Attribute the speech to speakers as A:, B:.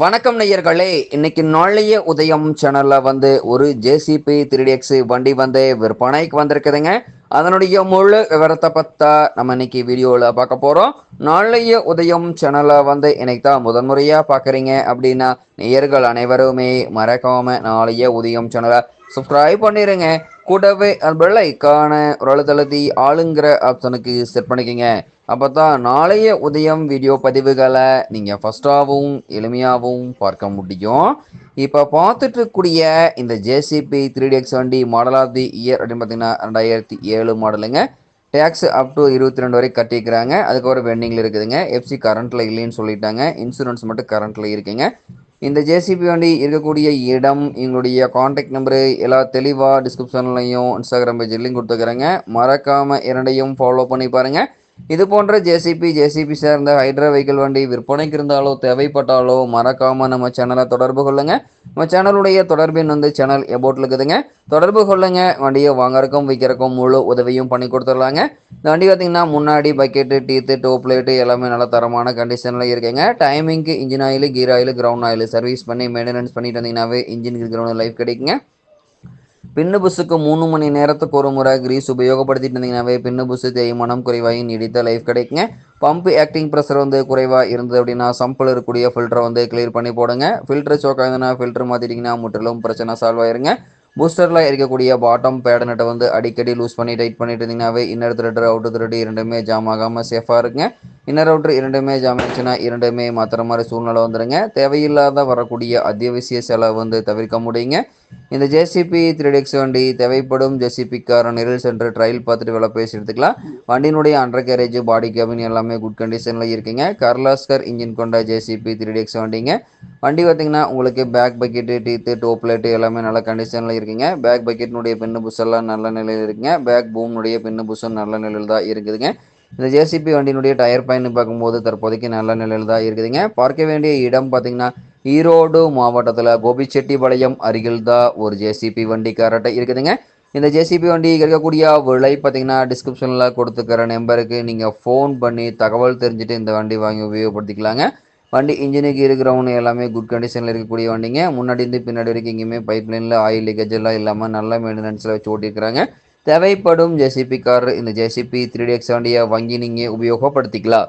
A: வணக்கம் நேயர்களே. இன்னைக்கு நாளைய உதயம் சேனல்ல வந்து ஒரு ஜேசிபி த்ரீ எக்ஸ் வண்டி வந்து விற்பனைக்கு வந்திருக்குதுங்க. அதனுடைய முழு விவரத்தை பற்றா நம்ம இன்னைக்கு வீடியோவில் பார்க்க போகிறோம் நாளைய உதயம் சேனலை வந்து இன்னைக்கு தான் முதன்முறையாக பார்க்குறீங்க அப்படின்னா நேயர்கள் அனைவருமே மறக்காம நாளைய உதயம் சேனலை சப்ஸ்கிரைப் பண்ணிடுங்க கூடவே பெல் ஐக்கான ஒரு அழுத்தழுத்தி ஆளுங்கிற ஆப்ஷனுக்கு செட் பண்ணிக்கோங்க. அப்போ தான் நாளைய உதயம் வீடியோ பதிவுகளை நீங்கள் ஃபஸ்ட்டாகவும் எளிமையாகவும் பார்க்க முடியும். இப்போ பார்த்துட்டு இருக்கக்கூடிய இந்த ஜேசிபி த்ரீ டி எக்ஸ் வண்டி மாடல் ஆஃப் தி இயர் அப்படின்னு பார்த்தீங்கன்னா ரெண்டாயிரத்தி ஏழு மாடலுங்க டேக்ஸ் அப் டு இருபத்தி ரெண்டு வரைக்கும் கட்டிக்கிறாங்க அதுக்கப்புறம் பெண்டிங்கில் இருக்குதுங்க. எஃப்சி கரண்ட்டில் இல்லைன்னு சொல்லிட்டாங்க. இன்சூரன்ஸ் மட்டும் கரண்ட்டில் இருக்குங்க. இந்த ஜேசிபி வண்டி இருக்கக்கூடிய இடம் எங்களுடைய காண்டாக்ட் நம்பரு எல்லா தெளிவாக டிஸ்கிரிப்ஷன்லையும் இன்ஸ்டாகிராம் பேஜ்லையும் கொடுத்துக்கிறேங்க. மறக்காமல் இரண்டையும் ஃபாலோ பண்ணி பாருங்கள் இது போன்ற ஜேசிபி ஜேசிபி சேர்ந்த ஹைட்ரா வெஹிக்கிள் வண்டி விற்பனைக்கு இருந்தாலோ தேவைப்பட்டாலோ மறக்காம நம்ம சேனலை தொடர்பு கொள்ளுங்க. நம்ம சேனலுடைய தொடர்பின் வந்து சேனல் எபோட்டில் இருக்குதுங்க. தொடர்பு கொள்ளுங்க. வண்டியை வாங்கறக்கும் விற்கிறக்கும் முழு உதவியும் பண்ணி கொடுத்துடலாங்க. இந்த வண்டி பார்த்தீங்கன்னா முன்னாடி பக்கெட்டு டீத்து டோப் லைட்டு எல்லாமே நல்ல தரமான கண்டிஷனில் இருக்குங்க. டைமிங்க்கு engine oil gear oil ground oil service பண்ணி மெயின்டெனன்ஸ் பண்ணிட்டு வந்தீங்கன்னாவே இன்ஜின் கிரவுண்ட் லைஃப் கிடைக்குங்க. பின்னு மூணு மணி நேரத்துக்கு ஒரு முறை கிரீஸ் உபயோகப்படுத்திட்டு இருந்தீங்கன்னாவே பின்னு புஸ்ஸு தேய்மானம் குறைவாகி நீடித்த லைஃப் கிடைக்குங்க. பம்ப் ஆக்டிங் ப்ரெஷர் வந்து குறைவாக இருந்தது அப்படின்னா சம்பில் இருக்கக்கூடிய ஃபில்டரை வந்து கிளியர் பண்ணி போடுங்க. ஃபில்டர் சோக் ஆகுதுன்னா ஃபில்டர் மாற்றிட்டிங்கன்னா முற்றிலும் பிரச்சனை சால்வ் ஆயிருங்க. பூஸ்டரில் இருக்கக்கூடிய பாட்டம் பேட் நட்டை வந்து அடிக்கடி லூஸ் பண்ணி டைட் பண்ணிட்டு இருந்தீங்கன்னாவே இன்னர் த்ரெட் அவுட்டர் த்ரெட் இரண்டுமே ஜாம் ஆகாமல் சேஃபாக இருக்குங்க இன்னர் அவுட்டர் இரண்டுமே ஜாம் ஆச்சுன்னா இரண்டுமே மாத்திர மாதிரி சூழ்நிலை வந்துடுங்க தேவையில்லாத வரக்கூடிய அத்தியாவசிய செலவு வந்து தவிர்க்க முடியுங்க. இந்த ஜேசிபி த்ரீ எக்ஸ் வண்டி தேவைப்படும் ஜேசிபிக்கார நேரில் சென்று ட்ரையல் பார்த்துட்டு விலை பேசி எடுத்துக்கலாம் வண்டியினுடைய அண்டர் கேரேஜ் பாடி கேபின் எல்லாமே குட் கண்டிஷனில் இருக்குங்க. கர்லாஸ்கர் இன்ஜின் கொண்ட ஜேசிபி த்ரீ எக்ஸ் வண்டிங்க. வண்டி பார்த்தீங்கன்னா உங்களுக்கு back bucket teeth top plate எல்லாமே நல்ல கண்டிஷனில் இருக்குங்க. பேக் பக்கெட்னுடைய பின்னு புஷெல்லாம் நல்ல நிலையில் இருக்குங்க. பேக் பூம்னுடைய பின்னு புஷம் நல்ல நிலையில் தான் இருக்குதுங்க. இந்த ஜேசிபி வண்டியினுடைய டயர் பயன் பார்க்கும்போது தற்போதைக்கு நல்ல நிலையில் தான் இருக்குதுங்க. பார்க்க வேண்டிய இடம் பார்த்தீங்கன்னா ஈரோடு மாவட்டத்தில் கோபிச்செட்டிப்பாளையம் அருகில் தான் ஒரு ஜேசிபி வண்டி கரெக்டாக இருக்குதுங்க. இந்த ஜேசிபி வண்டி இருக்கக்கூடிய விலை பார்த்தீங்கன்னா டிஸ்கிரிப்ஷனில் கொடுத்துக்கிற நம்பருக்கு நீங்கள் ஃபோன் பண்ணி தகவல் தெரிஞ்சுட்டு இந்த வண்டி வாங்கி உபயோகப்படுத்திக்கலாங்க. வண்டி இன்ஜினுக்கு இருக்கிறவங்க எல்லாமே குட் கண்டிஷனில் இருக்கக்கூடிய வண்டிங்க. முன்னாடி இருந்து பின்னாடி வரைக்கும் எங்கேயுமே பைப் லைனில் ஆயில் லீக்கேஜ் எல்லாம் இல்லாமல் நல்ல மெயின்டெனன்ஸில் வச்சு ஓட்டியிருக்கிறாங்க. தேவைப்படும் ஜேசிபி கார் இந்த ஜேசிபி த்ரீ டி எக்ஸ் வண்டியை வாங்கி நீங்கள் உபயோகப்படுத்திக்கலாம்.